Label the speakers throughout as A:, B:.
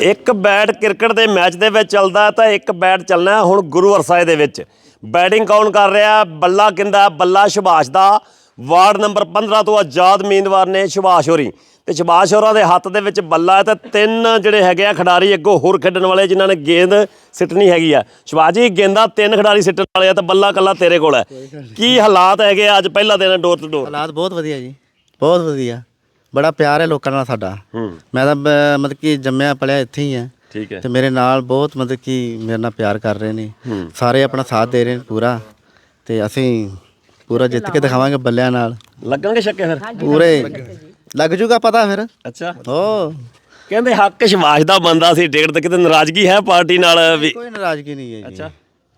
A: ਇੱਕ bat cricket ਦੇ match ਦੇ ਵਿੱਚ ਚੱਲਦਾ ਤਾਂ ਇੱਕ ਬੈਟ ਚੱਲਣਾ ਹੁਣ ਗੁਰੂ ਅਰਸਾਏ ਦੇ ਵਿੱਚ। ਬੈਟਿੰਗ ਕੌਣ ਕਰ ਰਿਹਾ? ਬੱਲਾ ਕਿੰਦਾ? ਬੱਲਾ ਸੁਭਾਸ਼ ਦਾ। ਵਾਰਡ ਨੰਬਰ 15 ਤੋਂ ਆਜ਼ਾਦ ਉਮੀਦਵਾਰ ਨੇ ਸੁਭਾਸ਼ ਹੋਰੀ। ਤੇ ਸੁਭਾਸ਼ ਹੋਰਾਂ ਦੇ ਹੱਥ ਦੇ ਵਿੱਚ ਬੱਲਾ ਹੈ ਤੇ ਤਿੰਨ ਜਿਹੜੇ ਹੈਗੇ ਆ ਖਿਡਾਰੀ ਅੱਗੋਂ ਹੋਰ ਖੇਡਣ ਵਾਲੇ ਜਿਨ੍ਹਾਂ ਨੇ ਗੇਂਦ ਸਿੱਟਣੀ ਹੈਗੀ ਆ। ਸੁਭਾਸ਼ ਜੀ, ਗੇਂਦਾਂ ਤਿੰਨ ਖਿਡਾਰੀ ਸਿੱਟਣ ਵਾਲੇ ਆ ਤਾਂ ਬੱਲਾ ਕੱਲਾ ਤੇਰੇ ਕੋਲ ਹੈ। ਕੀ ਹਾਲਾਤ ਹੈਗੇ ਆ ਅੱਜ ਪਹਿਲਾ ਦਿਨ ਡੋਰ ਟੂ ਡੋਰ
B: ਹਾਲਾਤ ਬਹੁਤ ਵਧੀਆ ਜੀ। ਬਹੁਤ ਵਧੀਆ। ਬੜਾ ਪਿਆਰ ਹੈ ਲੋਕਾਂ ਨਾਲ ਸਾਡਾ।
A: ਹੂੰ।
B: ਮੈਂ ਤਾਂ ਬ- ਮਤਲਬ ਕਿ ਜੰਮਿਆ ਪਲਿਆ ਇੱਥੇ ਹੀ ਆ।
A: ਠੀਕ ਹੈ।
B: ਤੇ ਮੇਰੇ ਨਾਲ ਬਹੁਤ ਮਤਲਬ ਕਿ ਮੇਰੇ ਨਾਲ ਪਿਆਰ ਕਰ ਰਹੇ ਨੇ। ਸਾਰੇ ਆਪਣਾ ਸਾਥ ਦੇ ਰਹੇ ਨੇ ਪੂਰਾ। ਤੇ ਅਸੀਂ ਪੂਰਾ ਜਿੱਤ ਕੇ ਦਿਖਾਵਾਂਗੇ ਬੱਲਿਆਂ ਨਾਲ।
A: ਲੱਗਣਗੇ ਛੱਕੇ ਫਿਰ?
B: ਪੂਰੇ। ਲੱਗ ਜੂਗਾ ਪਤਾ ਫਿਰ।
A: ਅੱਛਾ।
B: ਓ
A: ਕਹਿੰਦੇ ਹੱਕ ਸ਼ਿਵਾਸ਼ ਦਾ ਬੰਦਾ ਸੀ ਟਿਕਟ ਤੇ ਕਿਤੇ ਨਾਰਾਜ਼ਗੀ ਹੈ ਪਾਰਟੀ ਨਾਲ ਵੀ।
B: ਕੋਈ ਨਾਰਾਜ਼ਗੀ ਨਹੀਂ ਹੈ ਜੀ
A: ਅੱਛਾ।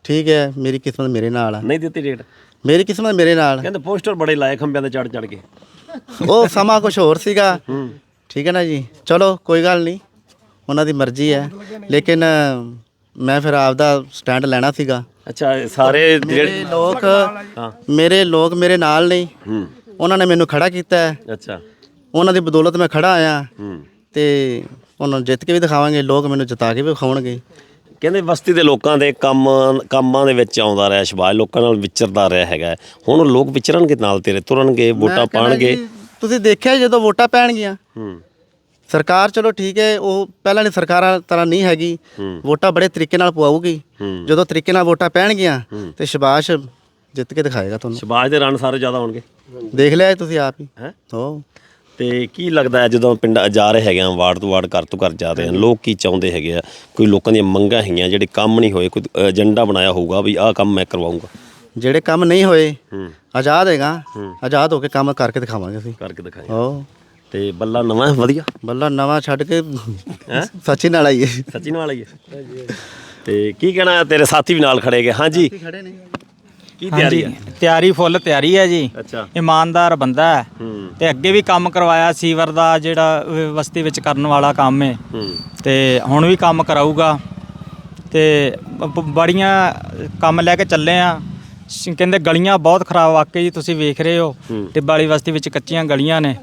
B: ਠੀਕ ਹੈ ਮੇਰੀ ਕਿਸਮਤ ਮੇਰੇ ਨਾਲ ਆ।
A: ਨਹੀਂ ਦਿੱਤੀ ਟਿਕਟ
B: ਮੇਰੀ ਕਿਸਮਤ ਮੇਰੇ ਨਾਲ।
A: ਕਹਿੰਦੇ ਪੋਸਟਰ ਬੜੇ ਲਾਏ ਖੰਭਿਆਂ ਤੇ ਚੜ ਚੜ ਕੇ।
B: ਉਹ ਸਮਾਂ ਕੁਝ ਹੋਰ ਸੀਗਾ। ਠੀਕ ਹੈ ਨਾ ਜੀ। ਚਲੋ ਕੋਈ ਗੱਲ ਨਹੀਂ। ਉਹਨਾਂ ਦੀ ਮਰਜ਼ੀ ਹੈ। ਲੇਕਿਨ ਮੈਂ ਫਿਰ ਆਪਦਾ ਸਟੈਂਡ ਲੈਣਾ ਸੀਗਾ।
A: ਅੱਛਾ ਸਾਰੇ
B: ਮੇਰੇ
A: ਜਿਹੜੇ
B: ਲੋਕ
A: ਹਾਂ।
B: ਮੇਰੇ ਲੋਕ ਮੇਰੇ ਨਾਲ ਨਹੀਂ ਉਹਨਾਂ ਨੇ ਮੈਨੂੰ ਖੜਾ ਕੀਤਾ ਹੈ।
A: ਅੱਛਾ।
B: ਉਹਨਾਂ ਦੀ ਬਦੌਲਤ ਮੈਂ ਖੜਾ ਆਇਆ।
A: ਹੂੰ।
B: ਤੇ ਉਹਨਾਂ ਨੂੰ ਜਿੱਤ ਕੇ ਵੀ ਦਿਖਾਵਾਂਗੇ। ਲੋਕ ਮੈਨੂੰ ਜਿਤਾ ਕੇ ਵੀ ਵਿਖਾਉਣਗੇ।
A: ਕਹਿੰਦੇ ਬਸਤੀ ਦੇ ਲੋਕਾਂ ਦੇ ਕੰਮ ਕੰਮਾਂ ਦੇ ਵਿੱਚ ਆਉਂਦਾ ਰਿਹਾ ਸ਼ਿਵਾਜ ਲੋਕਾਂ ਨਾਲ ਵਿਚਰਦਾ ਰਿਹਾ ਹੈਗਾ ਹੁਣ ਲੋਕ ਵਿਚਰਨਗੇ ਨਾਲ ਤੇਰੇ ਤੁਰਨਗੇ ਵੋਟਾਂ ਪਾਣਗੇ।
B: ਤੁਸੀਂ ਦੇਖਿਆ ਜਦੋਂ ਵੋਟਾਂ ਪੈਣਗੀਆਂ
A: ਹੂੰ।
B: ਸਰਕਾਰ ਚਲੋ ਠੀਕ ਹੈ ਉਹ ਪਹਿਲਾਂ ਦੀ ਸਰਕਾਰਾਂ ਤਰ੍ਹਾਂ ਨਹੀਂ ਹੈਗੀ। ਵੋਟਾਂ ਬੜੇ ਤਰੀਕੇ ਨਾਲ ਪਵਾਉਗੀ। ਜਦੋਂ ਤਰੀਕੇ ਨਾਲ ਵੋਟਾਂ ਪੈਣਗੀਆਂ ਤੇ ਸ਼ਬਾਸ਼ ਜਿੱਤ ਕੇ ਦਿਖਾਏਗਾ ਤੁਹਾਨੂੰ।
A: ਸ਼ਿਵਾਜ ਦੇ ਰਨ ਸਾਰੇ ਜ਼ਿਆਦਾ ਹੋਣਗੇ।
B: ਦੇਖ ਲਿਆ ਤੁਸੀਂ ਆਪ ਹੀ।
A: ਹੈ?
B: ਹੋ।
A: ਤੇ ਕੀ ਲੱਗਦਾ ਹੈ ਜਦੋਂ ਪਿੰਡ ਜਾ ਰਹੇ ਹੈਗੇ ਆ ਵਾਰਡ ਤੋਂ ਵਾਰਡ ਘਰ ਤੋਂ ਘਰ ਜਾ ਰਹੇ ਆ ਲੋਕ ਕੀ ਚਾਹੁੰਦੇ ਹੈਗੇ ਆ? ਕੋਈ ਲੋਕਾਂ ਦੀਆਂ ਮੰਗਾਂ ਹੈਗੀਆਂ ਜਿਹੜੇ ਕੰਮ ਨਹੀਂ ਹੋਏ ਕੋਈ ਏਜੰਡਾ ਬਣਾਇਆ ਹੋਊਗਾ ਵੀ ਆਹ ਕੰਮ ਮੈਂ ਕਰਵਾਉਂਗਾ
B: ਜਿਹੜੇ ਕੰਮ ਨਹੀਂ ਹੋਏ ਆਜ਼ਾਦ ਹੈਗਾ ਆਜ਼ਾਦ ਹੋ ਕੇ ਕੰਮ ਕਰਕੇ ਦਿਖਾਵਾਂਗੇ ਅਸੀਂ।
A: ਕਰਕੇ ਦਿਖਾਇਆ
B: ਹੋ।
A: ਤੇ ਬੱਲਾ ਨਵਾਂ ਹੈ ਵਧੀਆ?
B: ਬੱਲਾ ਨਵਾਂ ਛੱਡ ਕੇ
A: ਹੈ?
B: ਸੱਚੀ ਨਾਲ ਆਈਏ।
A: ਸਚਿਨ ਵਾਲਾ ਹੀ ਹੈ ਤੇ ਕੀ ਕਹਿਣਾ? ਤੇਰੇ ਸਾਥੀ ਵੀ ਨਾਲ ਖੜੇਗੇ ਹਾਂਜੀ।
B: ਖੜੇ ਨੇ।
A: ਕੀ ਤਿਆਰੀ ਹੈ
C: ਤਿਆਰੀ ਫੁੱਲ ਤਿਆਰੀ ਹੈ ਜੀ।
A: ਅੱਛਾ।
C: ਇਮਾਨਦਾਰ ਬੰਦਾ ਹੈ। ਤੇ ਅੱਗੇ ਵੀ ਕੰਮ ਕਰਵਾਇਆ ਸੀਵਰ ਦਾ ਜਿਹੜਾ ਬਸਤੀ ਵਿੱਚ ਕਰਨ ਵਾਲਾ ਕੰਮ ਹੈ। ਤੇ ਹੁਣ ਵੀ ਕੰਮ ਕਰਾਊਗਾ। ਤੇ ਬੜੀਆਂ ਕੰਮ ਲੈ ਕੇ ਚੱਲੇ ਆ। ਕਹਿੰਦੇ ਗਲੀਆਂ ਬਹੁਤ ਖਰਾਬ ਵਾਕਈ ਜੀ ਤੁਸੀਂ ਵੇਖ ਰਹੇ ਹੋ। ਟਿੱਬਾ ਵਾਲੀ ਬਸਤੀ ਵਿੱਚ ਕੱਚੀਆਂ ਗਲੀਆਂ ਨੇ।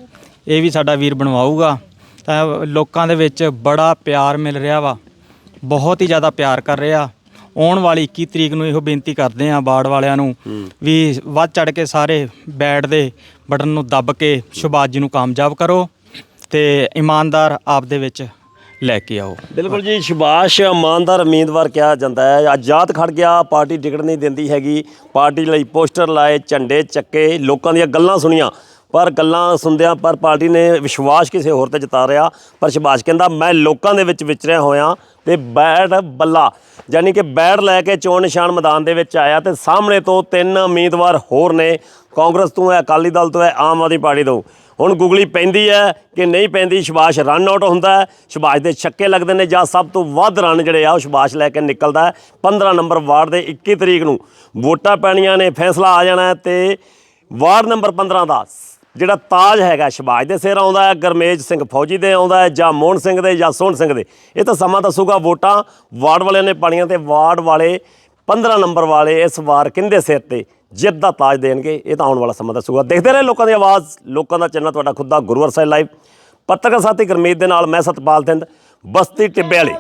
C: ਇਹ ਵੀ ਸਾਡਾ ਵੀਰ ਬਣਵਾਊਗਾ। ਤਾਂ ਲੋਕਾਂ ਦੇ ਵਿੱਚ ਬੜਾ ਪਿਆਰ ਮਿਲ ਰਿਹਾ ਵਾ। ਬਹੁਤ ਹੀ ਜ਼ਿਆਦਾ ਪਿਆਰ ਕਰ ਰਿਹਾ। ਆਉਣ ਵਾਲੀ 21 ਤਰੀਕ ਨੂੰ ਇਹੋ ਬੇਨਤੀ ਕਰਦੇ ਆ ਬਾੜ ਵਾਲਿਆਂ ਨੂੰ ਵੀ ਵੱਧ ਚੜ ਕੇ ਸਾਰੇ ਬੈਟ ਦੇ ਬਟਨ ਨੂੰ ਦੱਬ ਕੇ ਸੁਭਾਸ਼ ਜੀ ਨੂੰ ਕਾਮਯਾਬ ਕਰੋ ਤੇ ਇਮਾਨਦਾਰ ਆਪ ਦੇ ਵਿੱਚ ਲੈ ਕੇ ਆਓ।
A: ਬਿਲਕੁਲ ਜੀ ਸ਼ਿਬਾਸ਼ ਇਮਾਨਦਾਰ ਉਮੀਦਵਾਰ ਕਿਹਾ ਜਾਂਦਾ ਹੈ। ਆਜ਼ਾਦ ਖੜ ਗਿਆ ਪਾਰਟੀ ਟਿਕਟ ਨਹੀਂ ਦਿੰਦੀ ਹੈਗੀ। ਪਾਰਟੀ ਲਈ ਪੋਸਟਰ ਲਾਏ ਝੰਡੇ ਚੱਕੇ ਲੋਕਾਂ ਦੀਆਂ ਗੱਲਾਂ ਸੁਣੀਆਂ। ਪਰ ਗੱਲਾਂ ਸੁਣਦਿਆਂ ਪਰ ਪਾਰਟੀ ਨੇ ਵਿਸ਼ਵਾਸ ਕਿਸੇ ਹੋਰ ਤੇ ਜਤਾ ਰਿਹਾ। ਪਰ ਸ਼ਿਬਾਸ਼ ਕਹਿੰਦਾ, ਮੈਂ ਲੋਕਾਂ ਦੇ ਵਿੱਚ ਵਿਚਰਿਆ ਹੋਇਆ ਤੇ ਬੈਟ ਬੱਲਾ। ਯਾਨੀ ਕਿ ਬੈਟ ਲੈ ਕੇ ਚੋਣ ਨਿਸ਼ਾਨ ਮੈਦਾਨ ਦੇ ਵਿੱਚ ਆਇਆ ਤੇ ਸਾਹਮਣੇ ਤੋਂ ਤਿੰਨ ਉਮੀਦਵਾਰ ਹੋਰ ਨੇ। ਕਾਂਗਰਸ ਤੋਂ ਹੈ, ਅਕਾਲੀ ਦਲ ਤੋਂ ਹੈ, ਆਮ ਆਦਮੀ ਪਾਰਟੀ ਤੋਂ। ਹੁਣ ਗੁਗਲੀ ਪੈਂਦੀ ਹੈ ਕਿ ਨਹੀਂ ਪੈਂਦੀ, ਸ਼ਿਬਾਸ਼ ਰਨ ਆਊਟ ਹੁੰਦਾ ਹੈ। ਸ਼ਿਬਾਸ਼ ਦੇ ਛੱਕੇ ਲੱਗਦੇ ਨੇ ਜਾਂ ਸਭ ਤੋਂ ਵੱਧ ਰਨ ਜਿਹੜੇ ਆ, ਉਹ ਸ਼ਿਬਾਸ਼ ਲੈ ਕੇ ਨਿਕਲਦਾ ਹੈ 15 ਨੰਬਰ ਵਾਰਡ ਦੇ 21 ਤਰੀਕ ਨੂੰ। ਵੋਟਾਂ ਪੈਣੀਆਂ ਨੇ, ਫੈਸਲਾ ਆ ਜਾਣਾ ਹੈ ਤੇ ਵਾਰਡ ਨੰਬਰ 15 ਦਾ ਜਿਹੜਾ ਤਾਜ ਹੈਗਾ, ਸ਼ਬਾਜ ਦੇ ਸਿਰ ਆਉਂਦਾ ਹੈ, ਗਰਮੇਜ ਸਿੰਘ ਫੌਜੀ ਦੇ ਆਉਂਦਾ ਹੈ, ਜਾਂ ਮੋਹਨ ਸਿੰਘ ਦੇ, ਜਾਂ ਸੋਹਣ ਸਿੰਘ ਦੇ। ਇਹ ਤਾਂ ਸਮਾਂ ਦੱਸੂਗਾ, ਵੋਟਾਂ ਵਾਰਡ ਵਾਲਿਆਂ ਨੇ ਪਾਣੀਆਂ ਤੇ ਵਾਰਡ ਵਾਲੇ 15 ਨੰਬਰ ਵਾਲੇ ਇਸ ਵਾਰ ਕਿੰਦੇ ਸਿਰ ਤੇ ਜਿੱਤ ਦਾ ਤਾਜ ਦੇਣਗੇ, ਇਹ ਤਾਂ ਆਉਣ ਵਾਲਾ ਸਮਾਂ ਦੱਸੂਗਾ। ਦੇਖਦੇ ਰਹੇ ਲੋਕਾਂ ਦੀ ਆਵਾਜ਼, ਲੋਕਾਂ ਦਾ ਚੈਨਲ ਤੁਹਾਡਾ ਖੁਦ ਦਾ ਗੁਰੂਵਰ ਸਾਹਿਬ ਲਾਈਵ ਪੱਤਰਕਾਰ ਸਾਥੀ ਗੁਰਮੀਤ ਦੇ ਨਾਲ, ਮੈਂ ਸਤਪਾਲ ਸਿੰਘ, ਬਸਤੀ ਟਿੱਬੇ ਵਾਲੀ।